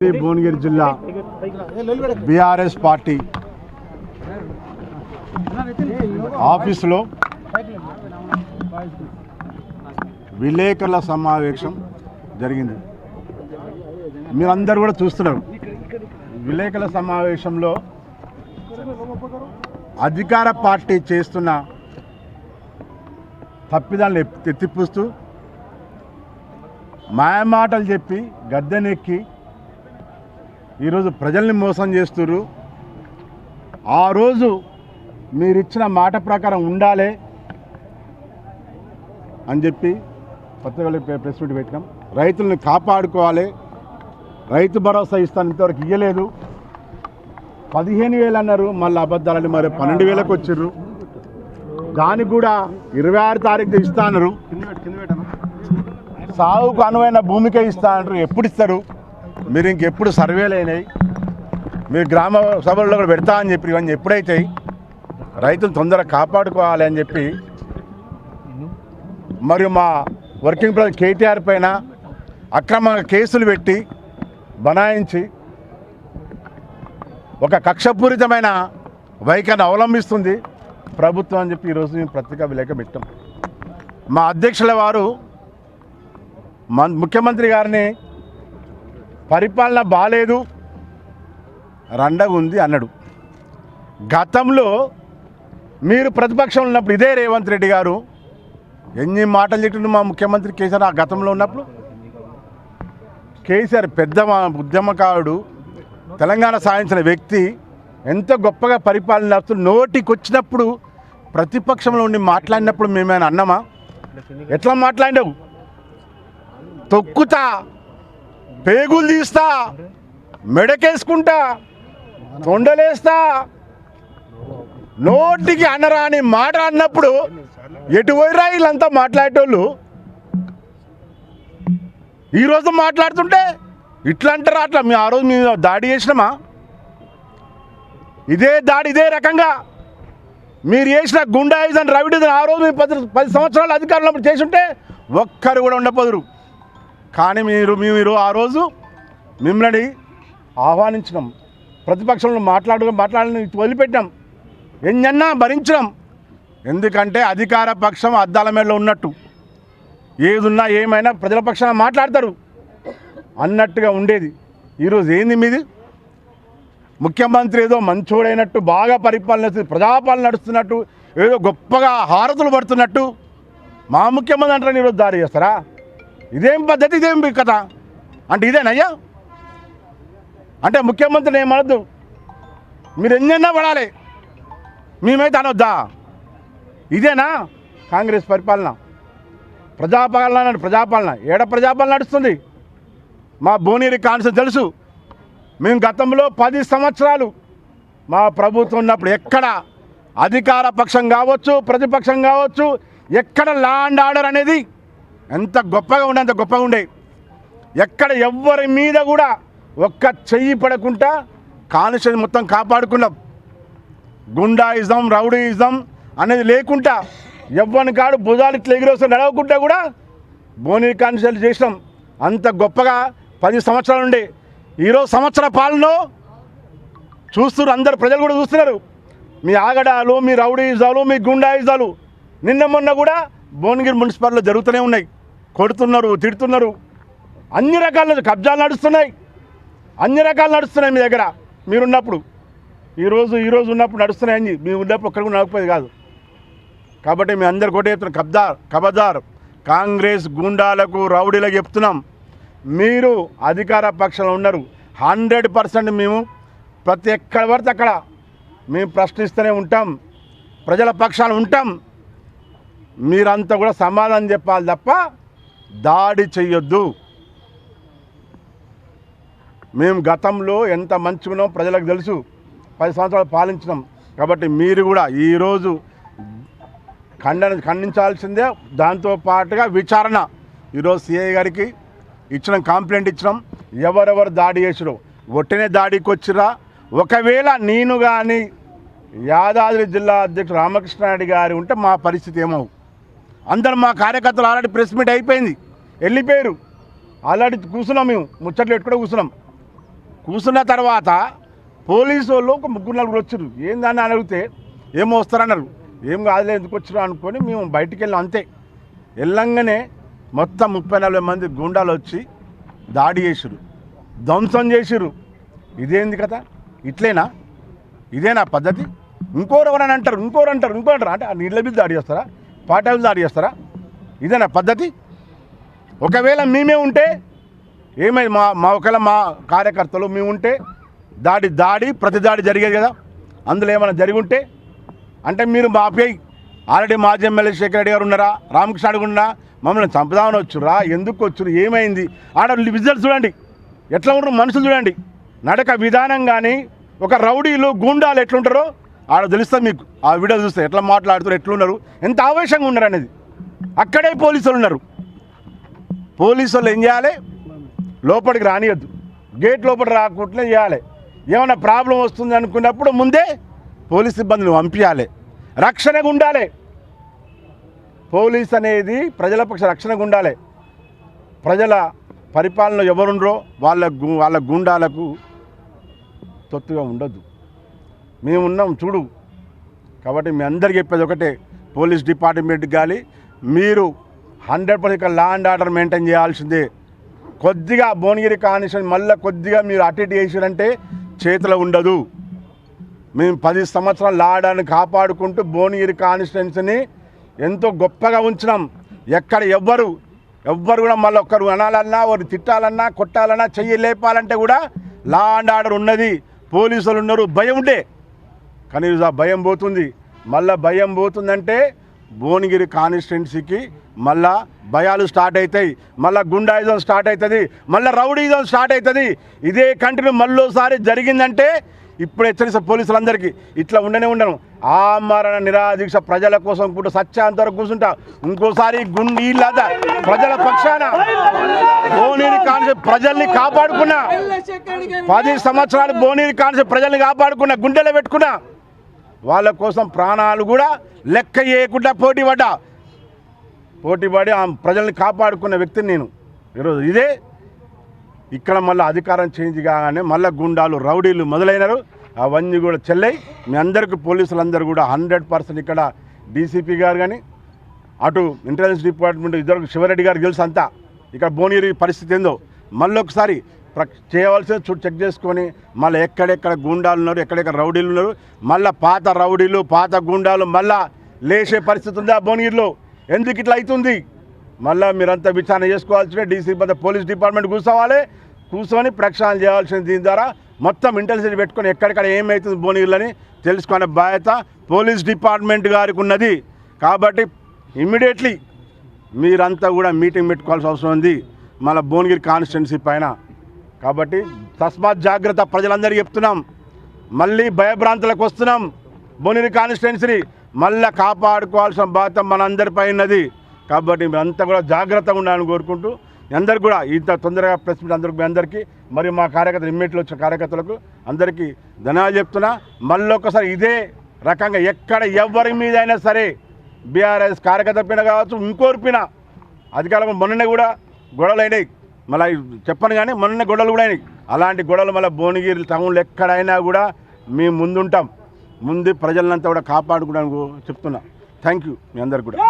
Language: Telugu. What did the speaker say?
భువనగిరి జిల్లా బీఆర్ఎస్ పార్టీ ఆఫీసులో విలేకరుల సమావేశం జరిగింది. మీరందరూ కూడా చూస్తున్నారు. విలేకరుల సమావేశంలో అధికార పార్టీ చేస్తున్న తప్పిదాలను ఎత్తి- మాయమాటలు చెప్పి గద్దెనెక్కి ఈరోజు ప్రజల్ని మోసం చేస్తుర్రు. ఆ రోజు మీరిచ్చిన మాట ప్రకారం ఉండాలి అని చెప్పి పత్రికలు ప్రెస్ మీట్ పెట్టినాం. రైతుల్ని కాపాడుకోవాలి. రైతు భరోసా ఇస్తాను ఇంతవరకు ఇవ్వలేదు పదిహేను వేలు అన్నారు మళ్ళీ అబద్ధాలని మరి పన్నెండు వేలకు వచ్చిర్రు. దానికి కూడా ఇరవై ఆరు తారీఖు ఇస్తా అన్నారు సాగుకు అనువైన భూమికే ఇస్తా అంటారు ఎప్పుడు ఇస్తారు? మీరు ఇంకెప్పుడు సర్వేలు అయినాయి మీరు గ్రామ సభల్లో కూడా పెడతా అని చెప్పి ఇవన్నీ ఎప్పుడైతే రైతులు తొందరగా కాపాడుకోవాలి అని చెప్పి మరియు మా వర్కింగ్ ప్రెసిడెంట్ కేటీఆర్ పైన అక్రమంగా కేసులు పెట్టి బనాయించి ఒక కక్షపూరితమైన వైఖరిని అవలంబిస్తుంది ప్రభుత్వం అని చెప్పి ఈరోజు మేము పత్రికా విలేక పెట్టాం. మా అధ్యక్షుల వారు మన్ ముఖ్యమంత్రి గారిని పరిపాలన బాలేదు. రండగుంది ఉంది అన్నాడు. గతంలో మీరు ప్రతిపక్షంలో ఉన్నప్పుడు ఇదే రేవంత్ రెడ్డి గారు ఎన్ని మాటలు చెట్టు మా ముఖ్యమంత్రి కేసీఆర్ ఆ గతంలో ఉన్నప్పుడు? కేసీఆర్ పెద్ద ఉద్యమకారుడు తెలంగాణ సాధించిన వ్యక్తి ఎంత గొప్పగా పరిపాలన చేస్తూ నోటికి వచ్చినప్పుడు ప్రతిపక్షంలో ఉండి మాట్లాడినప్పుడు మేమేమైనా అన్నామా? ఎట్లా మాట్లాడినావు? తొక్కుతా. పేగులు తీస్తా మెడకేసుకుంటా తొండలేస్తా. నోటికి అనరాని మాట అన్నప్పుడు ఎటువైరా వీళ్ళంతా మాట్లాడేటోళ్ళు? ఈరోజు మాట్లాడుతుంటే ఇట్లా అంటారా అట్లా? మీ ఆ రోజు మేము దాడి చేసినామా? ఇదే దాడి ఇదే రకంగా మీరు చేసిన గుండాయిజన్ రవిడిజన్ ఆ రోజు మీ పది పది సంవత్సరాలు అధికారంలో చేసి ఉంటే ఒక్కరు కూడా ఉండపోదురు. కానీ మీరు మీరు ఆ రోజు మిమ్మల్ని ఆహ్వానించినాం. ప్రతిపక్షంలో మాట్లాడు మాట్లాడని వదిలిపెట్టాం ఎన్నన్నా భరించడం ఎందుకంటే అధికార పక్షం అద్దాల మేడలో ఉన్నట్టు. ఏదున్నా ఏమైనా ప్రజల పక్షాన మాట్లాడతారు. అన్నట్టుగా ఉండేది. ఈరోజు ఏంది మీది? ముఖ్యమంత్రి ఏదో మంచోడైనట్టు బాగా పరిపాలన ప్రజాపాలన నడుస్తున్నట్టు ఏదో గొప్పగా హారతులు పడుతున్నట్టు మా ముఖ్యమంత్రి అంటారని ఈరోజు దారి చేస్తారా? ఇదేం పద్ధతి ఇదేం కథ? అంటే ఇదేనయ్యా అంటే ముఖ్యమంత్రిని ఏమనొద్దు మీరు ఎన్నైనా పడాలి. మేమైతే అనొద్దా? ఇదేనా? కాంగ్రెస్ పరిపాలన. ప్రజాపాలన ప్రజాపాలన. ఏడ ప్రజాపాలన నడుస్తుంది? మా భువనగిరి కాన్సెప్ట్ తెలుసు. మేము గతంలో పది సంవత్సరాలు మా ప్రభుత్వం ఉన్నప్పుడు ఎక్కడ అధికార పక్షం కావచ్చు ప్రతిపక్షం కావచ్చు ఎక్కడ లా అండ్ ఆర్డర్ అనేది ఎంత గొప్పగా ఉండే అంత గొప్పగా ఉండే. ఎక్కడ ఎవ్వరి మీద కూడా ఒక్క చెయ్యి పడకుండా కాలుష్యం మొత్తం కాపాడుకున్నాం. గుండాయిజం రౌడీయిజం అనేది లేకుండా ఎవ్వని కాడు భుజాలు ఇట్లా ఎగిరేస్తాం నడవకుండా కూడా బోనీ కాన్స్టిట్యూషన్ చేసినాం. అంత గొప్పగా పది సంవత్సరాలు ఉండే. ఈరోజు సంవత్సర పాలన చూస్తున్నారు అందరు ప్రజలు కూడా చూస్తున్నారు. మీ ఆగడాలు మీ రౌడీజాలు మీ గుండాయిజాలు నిన్న మొన్న కూడా భువనగిరి మున్సిపాలిటీలో జరుగుతూనే ఉన్నాయి. కొడుతున్నారు తిడుతున్నారు. అన్ని రకాల కబ్జాలు నడుస్తున్నాయి. అన్ని రకాలు నడుస్తున్నాయి మీ దగ్గర మీరున్నప్పుడు. ఈరోజు ఈరోజు ఉన్నప్పుడు నడుస్తున్నాయని మీ ఉన్నప్పుడు ఒక్కడికి నడకపోయేది కాదు. కాబట్టి మీ అందరు కూడా చెప్తున్నాం కబ్దార్ కబదార్ కాంగ్రెస్ గుండాలకు రౌడీలకు చెప్తున్నాం. మీరు అధికార పక్షంలో ఉన్నారు. హండ్రెడ్ పర్సెంట్ మేము ప్రతి ఎక్కడ పడితే అక్కడ మేము ప్రశ్నిస్తూనే ఉంటాం. ప్రజల పక్షాలు ఉంటాం. మీరంతా కూడా సమాధానం చెప్పాలి తప్ప దాడి చేయొద్దు మేము గతంలో ఎంత మంచిగున్నాం ప్రజలకు తెలుసు. పది సంవత్సరాలు పాలించినాం. కాబట్టి మీరు కూడా ఈరోజు ఖండన ఖండించాల్సిందే. దాంతో పాటుగా విచారణ. ఈరోజు సిఐ గారికి ఇచ్చిన కంప్లైంట్ ఇచ్చినాం. ఎవరెవరు దాడి చేసిరో ఒట్టినే దాడికి వచ్చిరా ఒకవేళ నేను కానీ యాదాద్రి జిల్లా అధ్యక్షుడు రామకృష్ణారెడ్డి గారి ఉంటే మా పరిస్థితి ఏమవు? అందరు మా కార్యకర్తలు ఆల్రెడీ ప్రెస్ మీట్ అయిపోయింది. వెళ్ళిపోయారు. ఆల్రెడీ కూర్చున్నాం మేము. ముచ్చట్లు పెట్టుకుంటూ కూర్చున్నాం. కూర్చున్న తర్వాత పోలీసు వాళ్ళు ఒక ముగ్గురు నలుగురు వచ్చారు ఏందని అని అడిగితే ఏమో వస్తారన్నారు. ఏం కాదులే ఎందుకు వచ్చారు అనుకొని మేము బయటికి వెళ్ళాం అంతే. వెళ్ళంగానే మొత్తం ముప్పై నలభై మంది గుండాలు వచ్చి దాడి చేసిరు ధ్వంసం చేసిరు ఇదేంది కదా ఇట్లేనా? ఇదేనా పద్ధతి? ఇంకోరు ఎవరైనా అంటారు? ఇంకోరు అంటారు? ఇంకోరు అంటారు? అంటే ఆ నీళ్ళ మీద దాడి చేస్తారా? పాటల దాడి చేస్తారా? ఇదేనా పద్ధతి? ఒకవేళ మేమే ఉంటే ఏమై మా మా ఒకవేళ మా కార్యకర్తలు మేము ఉంటే దాడి దాడి ప్రతి దాడి జరిగేది కదా? అందులో ఏమైనా జరిగి ఉంటే అంటే మీరు మాపై ఆల్రెడీ మాజీ ఎమ్మెల్యే శేఖర్ రెడ్డి గారు ఉన్నారా? రామకృష్ణ అడుగున్నా మమ్మల్ని చంపదామని వచ్చురా ఎందుకు వచ్చురు ఏమైంది? ఆడ విజువల్స్ చూడండి. ఎట్లా ఉన్నారు మనుషులు చూడండి. నడక విధానం కానీ ఒక రౌడీలు గూండాలు ఎట్లుంటారో ఆడ తెలుస్తుంది మీకు ఆ వీడియో చూస్తే ఎట్లా మాట్లాడుతారు ఎట్లున్నారు ఎంత ఆవేశంగా ఉన్నారు అనేది. అక్కడే పోలీసులు ఉన్నారు. పోలీసులు ఏం చేయాలి? లోపలికి రానియద్దు. గేట్ లోపల రాకుండా చేయాలి. ఏమైనా ప్రాబ్లం వస్తుంది అనుకున్నప్పుడు ముందే పోలీస్ సిబ్బందిని పంపించాలి. రక్షణగా ఉండాలి. పోలీస్ అనేది ప్రజల పక్ష రక్షణగా ఉండాలి. ప్రజల పరిపాలన ఎవరుండ్రో వాళ్ళ వాళ్ళ గుండాలకు తొత్తుగా ఉండొద్దు. మేమున్నాం చూడు. కాబట్టి మీ అందరికీ చెప్పేది ఒకటే పోలీస్ డిపార్ట్మెంట్ కానీ మీరు hundred percent law and order maintain చేయాల్సిందే. కొద్దిగా భువనగిరి కానిషన్ మళ్ళీ కొద్దిగా మీరు అటు ఇటు చేసిరంటే చేతిలో ఉండదు. మేము పది సంవత్సరాలు లాడాన్ని కాపాడుకుంటూ భువనగిరి కానిస్టెన్స్ని ఎంతో గొప్పగా ఉంచినాం. ఎక్కడ ఎవ్వరు ఎవ్వరు కూడా మళ్ళీ ఒక్కరు అనాలన్నా ఒకరు తిట్టాలన్నా కొట్టాలన్నా చెయ్యి లేపాలంటే కూడా లా అండ్ ఆర్డర్ ఉన్నది. పోలీసులు ఉన్నారు భయం ఉండే. కానీ ఈరోజు ఆ భయం పోతుంది. మళ్ళా భయం పోతుందంటే భువనగిరి కాన్స్టిట్యున్సీకి మళ్ళా భయాలు స్టార్ట్ అవుతాయి మళ్ళా గుండాయిజం స్టార్ట్ అవుతుంది మళ్ళీ రౌడీజం స్టార్ట్ అవుతుంది ఇదే కంటిన్యూ మళ్ళోసారి జరిగిందంటే ఇప్పుడు హెచ్చరిస్తా పోలీసులందరికీ. ఇట్లా ఉండనే ఉండను. ఆ మరణ నిరాదీక్ష ప్రజల కోసం కూడా సత్యాంత వరకు కూర్చుంటా. ఇంకోసారి గుండి ఇల్లాద ప్రజల పక్షాన భువనగిరి కాన్సెప్ట్ ప్రజల్ని కాపాడుకున్నా. పది సంవత్సరాలు భువనగిరి కాన్సెప్ట్ ప్రజల్ని కాపాడుకున్నా గుండెలో పెట్టుకున్నా. వాళ్ళ కోసం ప్రాణాలు కూడా లెక్క చేయకుండా పోటీ పడ్డా. పోటీ పడి ఆ ప్రజల్ని కాపాడుకున్న వ్యక్తిని నేను. ఈరోజు ఇదే. ఇక్కడ మళ్ళీ అధికారం చేంజ్ కాగానే మళ్ళీ గుండాలు రౌడీలు మొదలైనరు. అవన్నీ కూడా చెల్లై. మీ అందరికీ పోలీసులందరూ కూడా హండ్రెడ్ పర్సెంట్ ఇక్కడ డీసీపీ గారు కానీ అటు ఇంటెలిజెన్స్ డిపార్ట్మెంట్ ఇద్దరు శివరెడ్డి గారు తెలుసు అంతా. ఇక్కడ భువనగిరి పరిస్థితి ఏందో. మళ్ళీ ఒకసారి చేయవలసిన చూ చెక్ చేసుకొని మళ్ళీ ఎక్కడెక్కడ గుండాలు ఉన్నారు ఎక్కడెక్కడ రౌడీలు ఉన్నారు మళ్ళీ పాత రౌడీలు పాత గుండాలు మళ్ళా లేచే పరిస్థితి ఉందా భువనగిరిలో? ఎందుకు ఇట్లా అవుతుంది? మళ్ళీ మీరంతా విచారణ చేసుకోవాల్సిన డీసీ పెద్ద పోలీస్ డిపార్ట్మెంట్ కూర్చోవాలి కూర్చొని ప్రక్షాళన చేయాల్సిన దీని ద్వారా. మొత్తం ఇంటెలిజెన్స్ పెట్టుకొని ఎక్కడెక్కడ ఏమవుతుంది భువనగిరిలని తెలుసుకునే బాధ్యత పోలీస్ డిపార్ట్మెంట్ గారికి ఉన్నది. కాబట్టి ఇమ్మీడియట్లీ మీరంతా కూడా మీటింగ్ పెట్టుకోవాల్సిన అవసరం ఉంది. మన భువనగిరి కాన్స్టిట్యున్సీ పైన కాబట్టి తస్మాత్ జాగ్రత్త ప్రజలందరికీ చెప్తున్నాం. మళ్ళీ భయభ్రాంతులకు వస్తున్నాం. బొనిరి కాన్స్టిట్యున్సీ మళ్ళీ కాపాడుకోవాల్సిన బాధ్యత మనందరిపై ఉన్నది. కాబట్టి మీరంతా కూడా జాగ్రత్తగా ఉండాలని కోరుకుంటూ అందరికి కూడా ఇంత తొందరగా ప్రెస్ మీట్ అందరికి మీ అందరికీ మరియు మా కార్యకర్తలు ఇమ్మీడియట్లో వచ్చిన కార్యకర్తలకు అందరికీ ధన్యవాదాలు చెప్తున్నా. మళ్ళీ ఒకసారి ఇదే రకంగా ఎక్కడ ఎవరి మీద అయినా సరే బీఆర్ఎస్ కార్యకర్త పైన కావచ్చు ఇంకోరి పైన. మొన్ననే కూడా గొడవలు అయినాయి. మళ్ళీ చెప్పను కానీ మొన్న గొడవలు కూడా అయినాయి. అలాంటి గొడవలు మళ్ళీ భువనగిరి టౌన్లో ఎక్కడైనా కూడా మేము ముందుంటాం. ముందు ప్రజలంతా కూడా కాపాడుకోవడానికి చెప్తున్నా. థ్యాంక్ యూ మీ అందరికి కూడా.